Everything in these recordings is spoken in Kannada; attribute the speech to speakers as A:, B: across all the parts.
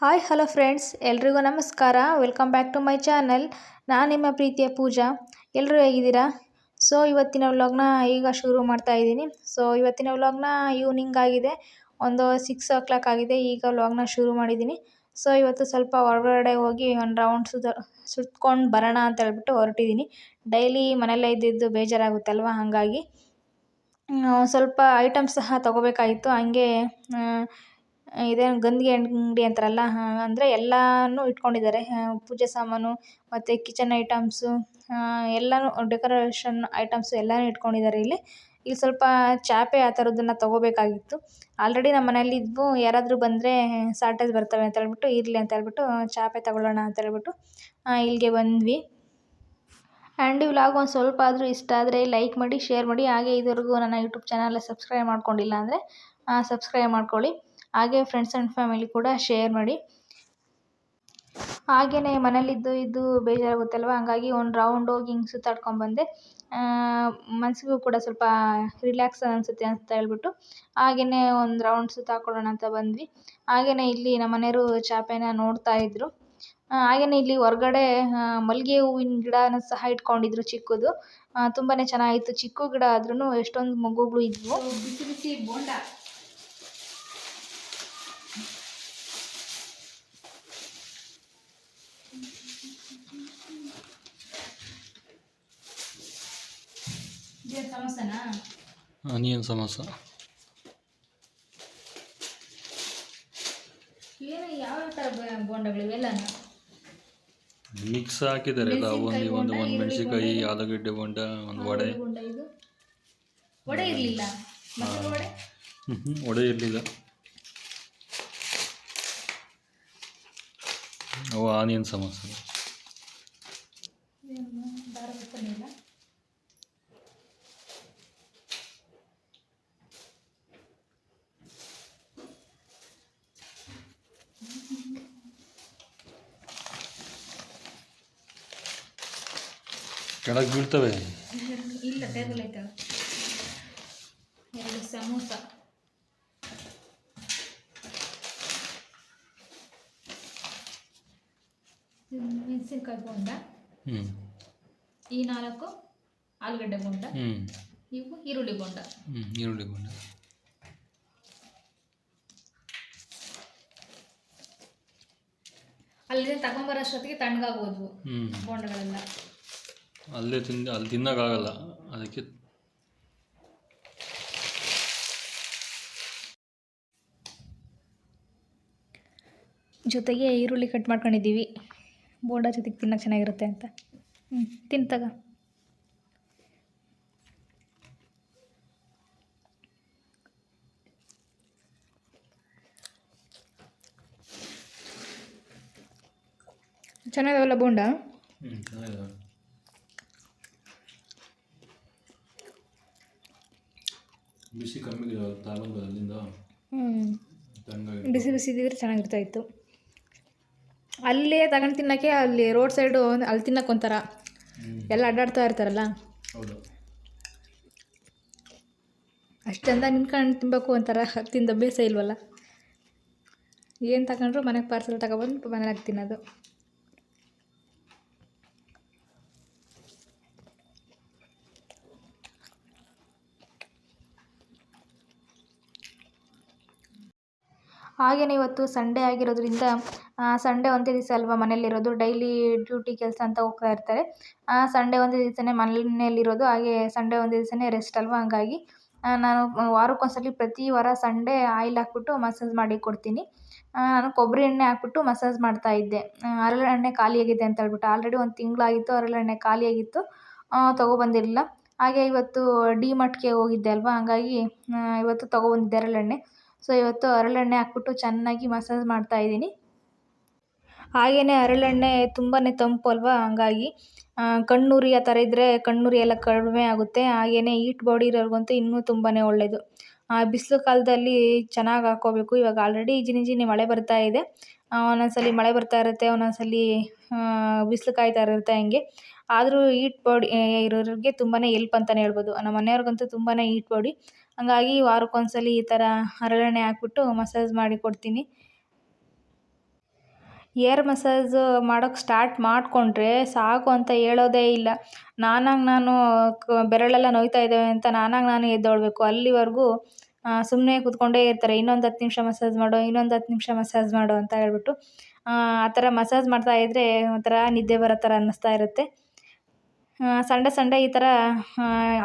A: ಹಾಯ್, ಹಲೋ ಫ್ರೆಂಡ್ಸ್, ಎಲ್ರಿಗೂ ನಮಸ್ಕಾರ. Welcome back to my channel. ನಾನು ನಿಮ್ಮ ಪ್ರೀತಿಯ ಪೂಜಾ. ಎಲ್ಲರೂ ಹೇಗಿದ್ದೀರಾ? ಸೊ, ಇವತ್ತಿನ ವ್ಲಾಗ್ನ ಈಗ ಶುರು ಮಾಡ್ತಾ ಇದ್ದೀನಿ. ಸೊ, ಇವತ್ತಿನ ವ್ಲಾಗ್ನ ಈವ್ನಿಂಗ್ ಆಗಿದೆ. ಒಂದು ಸಿಕ್ಸ್ ಓ ಕ್ಲಾಕ್ ಆಗಿದೆ. ಈಗ ವ್ಲಾಗ್ನ ಶುರು ಮಾಡಿದ್ದೀನಿ. ಸೊ, ಇವತ್ತು ಸ್ವಲ್ಪ ಹೊರಗಡೆ ಹೋಗಿ ಒಂದು ರೌಂಡ್ ಸುತ್ತ ಸುತ್ಕೊಂಡು ಬರೋಣ ಅಂತ ಹೇಳ್ಬಿಟ್ಟು ಹೊರಟಿದ್ದೀನಿ. ಡೈಲಿ ಮನೆಯಲ್ಲೇ ಇದ್ದಿದ್ದು ಬೇಜಾರಾಗುತ್ತಲ್ವ? ಹಾಗಾಗಿ ಸ್ವಲ್ಪ ಐಟಮ್ಸ್ ಸಹ ತೊಗೋಬೇಕಾಗಿತ್ತು. ಹಂಗೆ ಇದೇನು ಗಂದಿಗೆ ಅಂಗಡಿ ಅಂತಾರಲ್ಲ ಅಂದರೆ ಎಲ್ಲನೂ ಇಟ್ಕೊಂಡಿದ್ದಾರೆ. ಪೂಜೆ ಸಾಮಾನು ಮತ್ತು ಕಿಚನ್ ಐಟಮ್ಸು ಎಲ್ಲನೂ ಡೆಕೋರೇಷನ್ ಐಟಮ್ಸ್ ಎಲ್ಲಾನು ಇಟ್ಕೊಂಡಿದ್ದಾರೆ ಇಲ್ಲಿ. ಇಲ್ಲಿ ಸ್ವಲ್ಪ ಚಾಪೆ ಆ ಥರದ್ದನ್ನು ತೊಗೋಬೇಕಾಗಿತ್ತು. ಆಲ್ರೆಡಿ ನಮ್ಮ ಮನೇಲಿ ಇದ್ವು. ಯಾರಾದರೂ ಬಂದರೆ ಶಾರ್ಟೇಜ್ ಬರ್ತವೆ ಅಂತ ಹೇಳ್ಬಿಟ್ಟು, ಇರಲಿ ಅಂತ ಹೇಳ್ಬಿಟ್ಟು ಚಾಪೆ ತಗೊಳ್ಳೋಣ ಅಂತ ಹೇಳ್ಬಿಟ್ಟು ಇಲ್ಲಿಗೆ ಬಂದ್ವಿ. ಆ್ಯಂಡ್ ಈ ವ್ಲಾಗ್ ಒಂದು ಸ್ವಲ್ಪ ಆದರೂ ಇಷ್ಟ ಆದರೆ ಲೈಕ್ ಮಾಡಿ ಶೇರ್ ಮಾಡಿ. ಹಾಗೆ ಇದುವರೆಗೂ ನನ್ನ ಯೂಟ್ಯೂಬ್ ಚಾನಲ್ ಸಬ್ಸ್ಕ್ರೈಬ್ ಮಾಡ್ಕೊಂಡಿಲ್ಲ ಅಂದರೆ ಸಬ್ಸ್ಕ್ರೈಬ್ ಮಾಡ್ಕೊಳ್ಳಿ. ಹಾಗೆ ಫ್ರೆಂಡ್ಸ್ ಆ್ಯಂಡ್ ಫ್ಯಾಮಿಲಿ ಕೂಡ ಶೇರ್ ಮಾಡಿ. ಹಾಗೆಯೇ ಮನೇಲಿದ್ದು ಇದ್ದು ಬೇಜಾರಾಗುತ್ತಲ್ವ? ಹಂಗಾಗಿ ಒಂದು ರೌಂಡ್ ಹೋಗಿ ಹಿಂಗೆ ಸುತ್ತಾಡ್ಕೊಂಡ್ಬಂದೆ ಮನಸ್ಸಿಗೂ ಕೂಡ ಸ್ವಲ್ಪ ರಿಲ್ಯಾಕ್ಸ್ ಅನಿಸುತ್ತೆ ಅಂತ ಹೇಳ್ಬಿಟ್ಟು ಹಾಗೆಯೇ ಒಂದು ರೌಂಡ್ ಸುತ್ತಾಕೊಳ್ಳೋಣ ಅಂತ ಬಂದ್ವಿ. ಹಾಗೆಯೇ ಇಲ್ಲಿ ನಮ್ಮ ಮನೆಯವರು ಚಾಪೆನ ನೋಡ್ತಾ ಇದ್ದರು ಹಾಗೆಯೇ ಇಲ್ಲಿ ಹೊರಗಡೆ ಮಲ್ಲಿಗೆ ಹೂವಿನ ಗಿಡನ ಸಹ ಇಟ್ಕೊಂಡಿದ್ರು ಚಿಕ್ಕದು. ತುಂಬಾ ಚೆನ್ನಾಗಿತ್ತು. ಚಿಕ್ಕ ಗಿಡ ಆದ್ರೂ ಎಷ್ಟೊಂದು ಮಗುಗಳು ಇದ್ವು. ಬಿಸಿ ಬಿಸಿ ಬೋಂಡ.
B: ಆನಿಯನ್ ಸಮೋಸ ಮಿಕ್ಸ್ ಹಾಕಿದ್ದಾರೆ. ಎಲ್ಲ ಒಂದು ಒಂದು ಒಂದು ಮೆಣಸಿನ್ಕಾಯಿ ಆಲೂಗಡ್ಡೆ ಬೋಂಡ ಒಂದು ವಡೆ.
A: ವಡೆ ಇರಲಿಲ್ಲ. ವಡೆ?
B: ಇರಲಿಲ್ಲ. ಅವು ಆನಿಯನ್ ಸಮೋಸ
A: ದಾರ ಗೊತ್ತಿಲ್ಲ
B: ಕೆಳಗೆ ಬೀಳ್ತವೆ.
A: ಇಲ್ಲ ಟೇಬಲ್ ಐತಲ್ಲ ಎರಡು ಸಮೋಸ. ಮೆಣಸಿನ್ಕಾಯಿ ಬೋಂಡ.
B: ಹ್ಞೂ
A: ಈ ನಾಲ್ಕು ಆಲೂಗಡ್ಡೆ ಬೋಂಡ.
B: ಹ್ಞೂ
A: ಇವು ಈರುಳ್ಳಿ ಬೋಂಡ.
B: ಹ್ಞೂ ಈರುಳ್ಳಿ ಬೋಂಡ.
A: ಅಲ್ಲಿ ತಗೊಂಬರೋಷ್ಟೊತ್ತಿಗೆ ತಣ್ಣಗಾಗೋದ್ವು
B: ಹ್ಞೂ
A: ಬೋಂಡಗಳೆಲ್ಲ.
B: ಅಲ್ಲೇ ತಿಂದು ಅಲ್ಲಿ ತಿನ್ನೋಕ್ಕಾಗಲ್ಲ ಅದಕ್ಕೆ
A: ಜೊತೆಗೆ ಈರುಳ್ಳಿ ಕಟ್ ಮಾಡ್ಕೊಂಡಿದ್ದೀವಿ. ಬೋಂಡ ಜೊತೆಗೆ ತಿನ್ನೋಕೆ ಚೆನ್ನಾಗಿರುತ್ತೆ ಅಂತ. ಹ್ಞೂ ತಿಂತಾಗ ತಗ. ಚೆನ್ನಾಗಿದಾವಲ್ಲ ಬೋಂಡ?
B: ಹ್ಞೂ ಚೆನ್ನಾಗಿದೆ. ಬಿಸಿ ಕಮ್ಮಿ ತಗೊಂಡು ಅಲ್ಲಿಂದ
A: ಬಿಸಿ ಬಿಸಿ ಇದ್ದಿದ್ರೆ ಚೆನ್ನಾಗಿರ್ತಾ ಇತ್ತು ಅಲ್ಲೇ ತಗೊಂಡು ತಿನ್ನೋಕ್ಕೆ ಅಲ್ಲಿ ರೋಡ್ ಸೈಡು ಅಲ್ಲಿ ತಿನ್ನಕ್ಕೆ ಒಂಥರ ಎಲ್ಲ ಅಡ್ಡಾಡ್ತಾ ಇರ್ತಾರಲ್ಲ?
B: ಹೌದು.
A: ಅಷ್ಟು ಚಂದ ನಿಂತ್ಕೊಂಡು ತಿನ್ನಬೇಕು ಒಂಥರ ತಿಂದ ಅಭ್ಯಾಸ ಇಲ್ವಲ್ಲ? ಏನು ತಗೊಂಡ್ರು ಮನೆಗೆ ಪಾರ್ಸೆಲ್ ತಗೊಬಂದು ಮನೇಲಿ ತಿನ್ನೋದು. ಹಾಗೆಯೇ ಇವತ್ತು ಸಂಡೇ ಆಗಿರೋದ್ರಿಂದ ಸಂಡೇ ಒಂದೇ ದಿವಸ ಅಲ್ವಾ ಮನೆಯಲ್ಲಿರೋದು? ಡೈಲಿ ಡ್ಯೂಟಿ ಕೆಲಸ ಅಂತ ಹೋಗ್ತಾ ಇರ್ತಾರೆ. ಸಂಡೇ ಒಂದೇ ದಿವಸನೇ ಮನೆಯಲ್ಲಿರೋದು. ಹಾಗೆ ಸಂಡೇ ಒಂದೇ ದಿವಸನೇ ರೆಸ್ಟ್ ಅಲ್ವಾ? ಹಂಗಾಗಿ ನಾನು ವಾರಕ್ಕೊಂದ್ಸಲಿ ಪ್ರತಿ ವಾರ ಸಂಡೇ ಆಯಿಲ್ ಹಾಕ್ಬಿಟ್ಟು ಮಸಾಜ್ ಮಾಡಿ ಕೊಡ್ತೀನಿ. ನಾನು ಕೊಬ್ಬರಿ ಎಣ್ಣೆ ಹಾಕ್ಬಿಟ್ಟು ಮಸಾಜ್ ಮಾಡ್ತಾ ಇದ್ದೆ. ಹರಳೆಣ್ಣೆ ಖಾಲಿಯಾಗಿದೆ ಅಂತ ಹೇಳ್ಬಿಟ್ಟು. ಆಲ್ರೆಡಿ ಒಂದು ತಿಂಗಳಾಗಿತ್ತು ಹರಳೆಣ್ಣೆ ಖಾಲಿಯಾಗಿತ್ತು ತೊಗೊಬಂದಿರಲಿಲ್ಲ ಹಾಗೆ ಇವತ್ತು ಡಿ ಮಾರ್ಟ್ಗೆ ಹೋಗಿದ್ದೆ ಅಲ್ವಾ? ಹಂಗಾಗಿ ಇವತ್ತು ತೊಗೊಬಂದಿದ್ದೆ ಹರಳೆಣ್ಣೆ ಸೊ ಇವತ್ತು ಹರಳೆಣ್ಣೆ ಹಾಕ್ಬಿಟ್ಟು ಚೆನ್ನಾಗಿ ಮಸಾಜ್ ಮಾಡ್ತಾ ಇದ್ದೀನಿ. ಹಾಗೆಯೇ ಹರಳೆಣ್ಣೆ ತುಂಬಾ ತಂಪು ಅಲ್ವಾ? ಹಂಗಾಗಿ ಕಣ್ಣುರಿ ಆ ಥರ ಇದ್ದರೆ ಕಣ್ಣುರಿ ಎಲ್ಲ ಕಡಿಮೆ ಆಗುತ್ತೆ. ಹಾಗೆಯೇ ಹೀಟ್ ಬಾಡಿ ಇರೋರ್ಗಂತೂ ಇನ್ನೂ ತುಂಬಾ ಒಳ್ಳೆಯದು ಬಿಸಿಲು ಕಾಲದಲ್ಲಿ ಚೆನ್ನಾಗಿ ಹಾಕ್ಕೋಬೇಕು. ಇವಾಗ ಆಲ್ರೆಡಿ ಜಿನಿ ಜಿನಿ ಮಳೆ ಬರ್ತಾ ಇದೆ. ಒಂದೊಂದ್ಸಲಿ ಮಳೆ ಬರ್ತಾ ಇರುತ್ತೆ, ಒಂದೊಂದ್ಸಲಿ ಬಿಸಿಲು ಕಾಯ್ತಾ ಇರುತ್ತೆ ಹಂಗೆ. ಆದರೂ ಹೀಟ್ ಬಾಡಿ ಇರೋರಿಗೆ ತುಂಬಾ ಎಲ್ಪ್ ಅಂತಲೇ ಹೇಳ್ಬೋದು. ನಮ್ಮ ಮನೆಯವ್ರಿಗಂತೂ ತುಂಬಾ ಹೀಟ್ ಬಾಡಿ. ಹಂಗಾಗಿ ವಾರಕ್ಕೊಂದ್ಸಲಿ ಈ ಥರ ಹರಳೆಣ್ಣೆ ಹಾಕ್ಬಿಟ್ಟು ಮಸಾಜ್ ಮಾಡಿ ಕೊಡ್ತೀನಿ. ಏರ್ ಮಸಾಜ್ ಮಾಡೋಕ್ಕೆ ಸ್ಟಾರ್ಟ್ ಮಾಡಿಕೊಂಡ್ರೆ ಸಾಕು ಅಂತ ಹೇಳೋದೇ ಇಲ್ಲ. ನಾನಾಗಿ ನಾನು ಕ ಬೆರಳೆಲ್ಲ ನೋಯ್ತಾ ಇದ್ದಾವೆ ಅಂತ ನಾನಾಗಿ ನಾನು ಎದ್ದೋಳ್ಬೇಕು. ಅಲ್ಲಿವರೆಗೂ ಸುಮ್ಮನೆ ಕೂತ್ಕೊಂಡೇ ಇರ್ತಾರೆ. ಇನ್ನೊಂದು ಹತ್ತು ನಿಮಿಷ ಮಸಾಜ್ ಮಾಡು, ಇನ್ನೊಂದು ಹತ್ತು ನಿಮಿಷ ಮಸಾಜ್ ಮಾಡು ಅಂತ ಹೇಳ್ಬಿಟ್ಟು, ಆ ಥರ ಮಸಾಜ್ ಮಾಡ್ತಾ ಇದ್ದರೆ ಒಂಥರ ನಿದ್ದೆ ಬರೋ ಥರ ಅನ್ನಿಸ್ತಾ ಇರುತ್ತೆ. ಸಂಡೆ ಸಂಡೆ ಈ ಥರ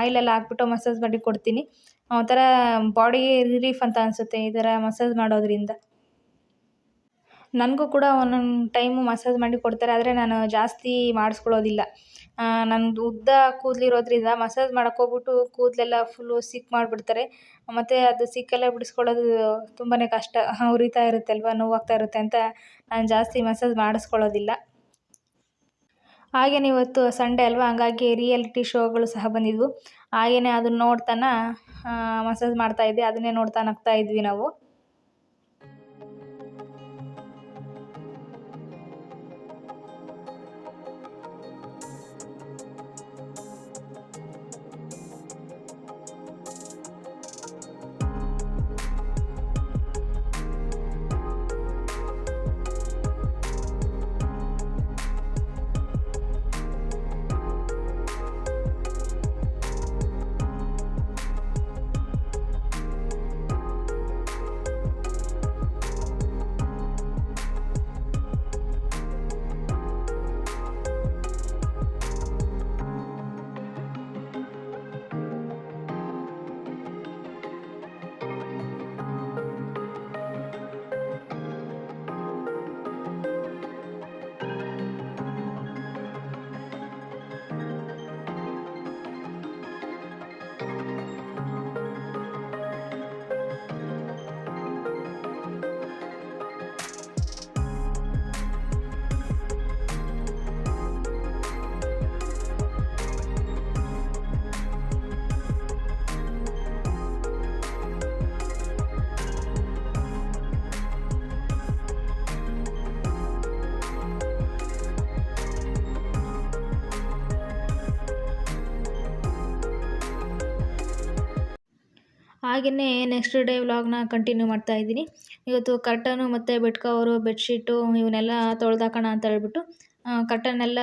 A: ಆಯಿಲೆಲ್ಲ ಹಾಕ್ಬಿಟ್ಟು ಮಸಾಜ್ ಮಾಡಿ ಕೊಡ್ತೀನಿ. ಒಂಥರ ಬಾಡಿ ರಿಲೀಫ್ ಅಂತ ಅನಿಸುತ್ತೆ ಈ ಥರ ಮಸಾಜ್ ಮಾಡೋದ್ರಿಂದ. ನನಗೂ ಕೂಡ ಒಂದೊಂದು ಟೈಮು ಮಸಾಜ್ ಮಾಡಿ ಕೊಡ್ತಾರೆ, ಆದರೆ ನಾನು ಜಾಸ್ತಿ ಮಾಡಿಸ್ಕೊಳ್ಳೋದಿಲ್ಲ. ನನ್ನದು ಉದ್ದ ಕೂದಲಿರೋದ್ರಿಂದ ಮಸಾಜ್ ಮಾಡಕ್ಕೆ ಕೂದಲೆಲ್ಲ ಫುಲ್ಲು ಸಿಕ್ ಮಾಡಿಬಿಡ್ತಾರೆ. ಮತ್ತು ಅದು ಸಿಕ್ಕೆಲ್ಲ ಬಿಡಿಸ್ಕೊಳ್ಳೋದು ತುಂಬಾ ಕಷ್ಟ. ಉರಿತಾ ಇರುತ್ತೆ ಅಲ್ವಾ, ನೋವಾಗ್ತಾ ಇರುತ್ತೆ ಅಂತ ನಾನು ಜಾಸ್ತಿ ಮಸಾಜ್ ಮಾಡಿಸ್ಕೊಳ್ಳೋದಿಲ್ಲ. ಹಾಗೆಯೇ ಇವತ್ತು ಸಂಡೇ ಅಲ್ವಾ, ಹಂಗಾಗಿ ರಿಯಾಲಿಟಿ ಶೋಗಳು ಸಹ ಬಂದಿದ್ವು. ಹಾಗೆಯೇ ಅದನ್ನ ನೋಡ್ತಾನ? ಮಸಾಜ್ ಮಾಡ್ತಾಯಿದ್ದೆ ಅದನ್ನೇ ನೋಡ್ತಾ ನಗ್ತಾ ಇದ್ವಿ ನಾವು. ಹಾಗೆಯೇ ನೆಕ್ಸ್ಟ್ ಡೇ ವ್ಲಾಗ್ನ ಕಂಟಿನ್ಯೂ ಮಾಡ್ತಾ ಇದ್ದೀನಿ. ಇವತ್ತು ಕರ್ಟನು ಮತ್ತು ಬೆಡ್ ಕವರು ಬೆಡ್ಶೀಟು ಇವನ್ನೆಲ್ಲ ತೊಳೆದಾಕೋಣ ಅಂತ ಹೇಳ್ಬಿಟ್ಟು ಕರ್ಟನ್ನೆಲ್ಲ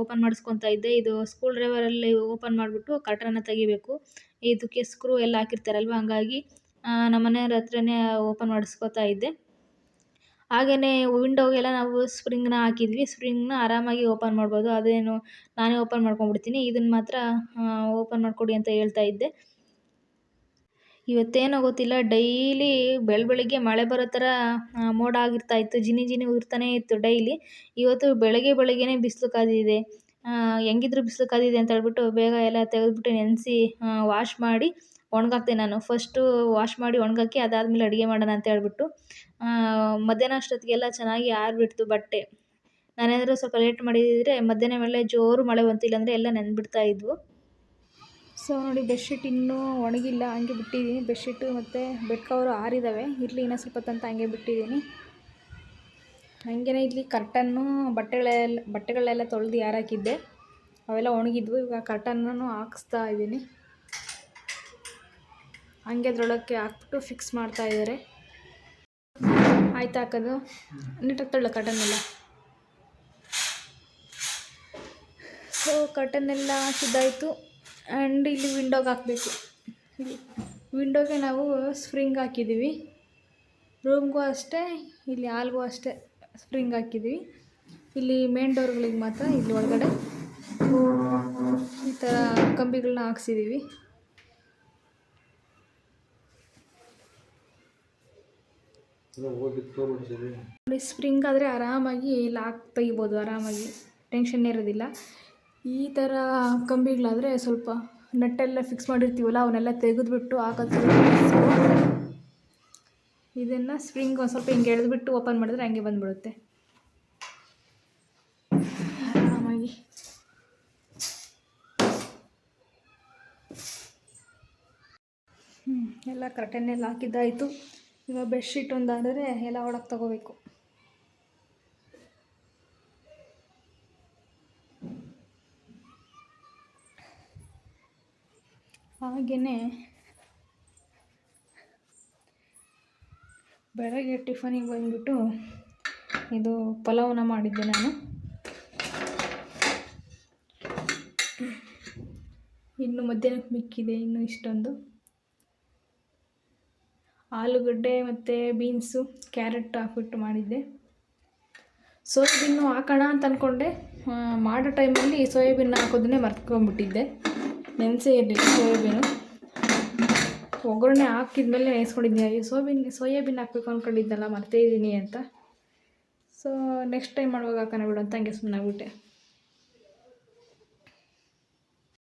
A: ಓಪನ್ ಮಾಡಿಸ್ಕೊತಾ ಇದ್ದೆ. ಇದು ಸ್ಕೂಲ್ ಡ್ರೈವರಲ್ಲಿ ಓಪನ್ ಮಾಡಿಬಿಟ್ಟು ಕರ್ಟನ್ನ ತೆಗಿಬೇಕು. ಇದಕ್ಕೆ ಸ್ಕ್ರೂ ಎಲ್ಲ ಹಾಕಿರ್ತಾರಲ್ವ, ಹಂಗಾಗಿ ನಮ್ಮ ಮನೆಯವ್ರ ಹತ್ರನೇ ಓಪನ್ ಮಾಡಿಸ್ಕೊತಾ ಇದ್ದೆ. ಹಾಗೆಯೇ ವಿಂಡೋಗೆಲ್ಲ ನಾವು ಸ್ಪ್ರಿಂಗ್ನ ಹಾಕಿದ್ವಿ. ಸ್ಪ್ರಿಂಗ್ನ ಆರಾಮಾಗಿ ಓಪನ್ ಮಾಡ್ಬೋದು. ಅದೇನು ನಾನೇ ಓಪನ್ ಮಾಡ್ಕೊಂಡ್ಬಿಡ್ತೀನಿ. ಇದನ್ನು ಮಾತ್ರ ಓಪನ್ ಮಾಡಿಕೊಡಿ ಅಂತ ಹೇಳ್ತಾ ಇದ್ದೆ. ಇವತ್ತೇನೋ ಗೊತ್ತಿಲ್ಲ, ಡೈಲಿ ಬೆಳ ಬೆಳಗ್ಗೆ ಮಳೆ ಬರೋ ಥರ ಮೋಡ ಆಗಿರ್ತಾ ಇತ್ತು ಜಿನಿ ಜಿನಿ ಉರ್ತಾನೆ ಇತ್ತು ಡೈಲಿ. ಇವತ್ತು ಬೆಳಗ್ಗೆ ಬೆಳಗ್ಗೆನೇ ಬಿಸಿಲು ಕಾದಿದೆ. ಹೆಂಗಿದ್ರು ಬಿಸಿಲು ಕಾದಿದೆ ಅಂತ ಹೇಳ್ಬಿಟ್ಟು ಬೇಗ ಎಲ್ಲ ತೆಗೆದ್ಬಿಟ್ಟು ನೆನೆಸಿ ವಾಶ್ ಮಾಡಿ ಒಣಗಾಕ್ದೆ ನಾನು. ಫಸ್ಟು ವಾಶ್ ಮಾಡಿ ಒಣಗಾಕಿ ಅದಾದಮೇಲೆ ಅಡುಗೆ ಮಾಡೋಣ ಅಂತ ಹೇಳ್ಬಿಟ್ಟು. ಮಧ್ಯಾಹ್ನ ಅಷ್ಟೊತ್ತಿಗೆಲ್ಲ ಚೆನ್ನಾಗಿ ಆರಿಬಿಡ್ತು ಬಟ್ಟೆ. ನಾನೇನಾದರೂ ಸ್ವಲ್ಪ ಲೇಟ್ ಮಾಡಿದರೆ ಮಧ್ಯಾಹ್ನ ಮೇಲೆ ಜೋರು ಮಳೆ ಬಂತು, ಇಲ್ಲಾಂದರೆ ಎಲ್ಲ ನೆನ್ಬಿಡ್ತಾ ಇದ್ವು. ಸೊ ನೋಡಿ ಬೆಡ್ಶೀಟ್ ಇನ್ನೂ ಒಣಗಿಲ್ಲ, ಹಂಗೆ ಬಿಟ್ಟಿದ್ದೀನಿ. ಬೆಡ್ಶೀಟು ಮತ್ತು ಬೆಡ್ ಕವರು ಆರಿದ್ದಾವೆ ಇರಲಿ, ಇನ್ನೂ ಸ್ವಲ್ಪ ತಂತ ಹಂಗೆ ಬಿಟ್ಟಿದ್ದೀನಿ. ಹಾಗೇ ಇಲ್ಲಿ ಕರ್ಟನ್ನು ಬಟ್ಟೆಗಳೆಲ್ಲ ಬಟ್ಟೆಗಳೆಲ್ಲ ತೊಳೆದು ಯಾರಾಕಿದ್ದೆ ಅವೆಲ್ಲ ಒಣಗಿದ್ವು. ಇವಾಗ ಕರ್ಟನ್ನೂ ಹಾಕಿಸ್ತಾ ಇದ್ದೀನಿ. ಹಂಗೆ ಅದರೊಳಕ್ಕೆ ಹಾಕ್ಬಿಟ್ಟು ಫಿಕ್ಸ್ ಮಾಡ್ತಾ ಇದ್ದಾರೆ. ಆಯ್ತು ಹಾಕೋದು? ನೀಟಾಗಿ ತೊಳ್ಳ ಕರ್ಟನ್ನೆಲ್ಲ ಸೊ ಕರ್ಟನ್ನೆಲ್ಲ ಹಾಕಿದ್ದಾಯಿತು. ಆ್ಯಂಡ್ ಇಲ್ಲಿ ವಿಂಡೋಗೆ ಹಾಕಬೇಕು. ವಿಂಡೋಗೆ ನಾವು ಸ್ಪ್ರಿಂಗ್ ಹಾಕಿದ್ದೀವಿ. ರೂಮ್ಗೂ ಅಷ್ಟೇ ಇಲ್ಲಿ ಹಾಲ್ಗೂ ಅಷ್ಟೇ ಸ್ಪ್ರಿಂಗ್ ಹಾಕಿದ್ದೀವಿ. ಇಲ್ಲಿ ಮೇನ್ ಡೋರ್ಗಳಿಗೆ ಮಾತ್ರ ಇಲ್ಲಿ ಒಳಗಡೆ ಈ ಥರ ಕಂಬಿಗಳನ್ನ ಹಾಕ್ಸಿದ್ದೀವಿ. ನೋಡಿ ಸ್ಪ್ರಿಂಗ್ ಆದರೆ ಆರಾಮಾಗಿ ಲಾಕ್ ತೆಗಿಬೋದು ಆರಾಮಾಗಿ. ಟೆನ್ಷನ್ ಇರೋದಿಲ್ಲ. ಈ ಥರ ಕಂಬಿಗಳಾದರೆ ಸ್ವಲ್ಪ ನಟ್ಟೆಲ್ಲ ಫಿಕ್ಸ್ ಮಾಡಿರ್ತೀವಲ್ಲ, ಅವನ್ನೆಲ್ಲ ತೆಗೆದುಬಿಟ್ಟು ಹಾಕೋದು ಇದನ್ನು ಸ್ಪ್ರಿಂಗ್ ಒಂದು ಸ್ವಲ್ಪ ಹಿಂಗೆ ಎಳೆದ್ಬಿಟ್ಟು ಓಪನ್ ಮಾಡಿದ್ರೆ ಹಂಗೆ ಬಂದುಬಿಡುತ್ತೆ. ಆರಾಮಾಗಿ. ಹ್ಞೂ ಎಲ್ಲ ಕರ್ಟನ್ನೆಲ್ಲ ಹಾಕಿದ್ದಾಯಿತು. ಇವಾಗ ಬೆಡ್ಶೀಟ್ ಒಂದಾದರೆ ಎಲ್ಲ ಒಳಗೆ ತಗೋಬೇಕು. ಹಾಗೆಯೇ ಬೆಳಗ್ಗೆ ಟಿಫನಿಗೆ ಬಂದುಬಿಟ್ಟು ಇದು ಪಲಾವನ್ನ ಮಾಡಿದ್ದೆ ನಾನು. ಇನ್ನು ಮಧ್ಯಾಹ್ನಕ್ಕೆ ಮಿಕ್ಕಿದೆ, ಇನ್ನು ಇಷ್ಟೊಂದು. ಆಲೂಗಡ್ಡೆ ಮತ್ತು ಬೀನ್ಸು, ಕ್ಯಾರೆಟ್ ಹಾಕ್ಬಿಟ್ಟು ಮಾಡಿದ್ದೆ. ಸೋಯಾಬೀನು ಹಾಕೋಣ ಅಂತ ಅಂದ್ಕೊಂಡೆ ಮಾಡೋ ಟೈಮಲ್ಲಿ ಸೋಯಾಬೀನ್ ಹಾಕೋದನ್ನೇ ಮರ್ತ್ಕೊಂಡ್ಬಿಟ್ಟಿದ್ದೆ. ನೆನೆಸೇ ಇರಲಿ, ಸೋಯಾಬೀನು. ಒಗ್ಗರಣೆ ಹಾಕಿದ್ಮೇಲೆ ನೆನೆಸ್ಕೊಂಡಿದ್ದೀನಿ ಅಯ್ಯೋ ಸೋಯಾಬೀನ್ ಸೋಯಾಬೀನ್ ಹಾಕ್ಬೇಕು ಅಂದ್ಕೊಂಡಿದ್ದಲ್ಲ ಮರ್ತೇ ಇದ್ದೀನಿ ಅಂತ. ಸೊ ನೆಕ್ಸ್ಟ್ ಟೈಮ್ ಮಾಡುವಾಗ ಹಾಕೋಣ ಬಿಡು ಅಂತ ಹಂಗೆ ಸುಮ್ಮನಾಗ್ಬಿಟ್ಟೆ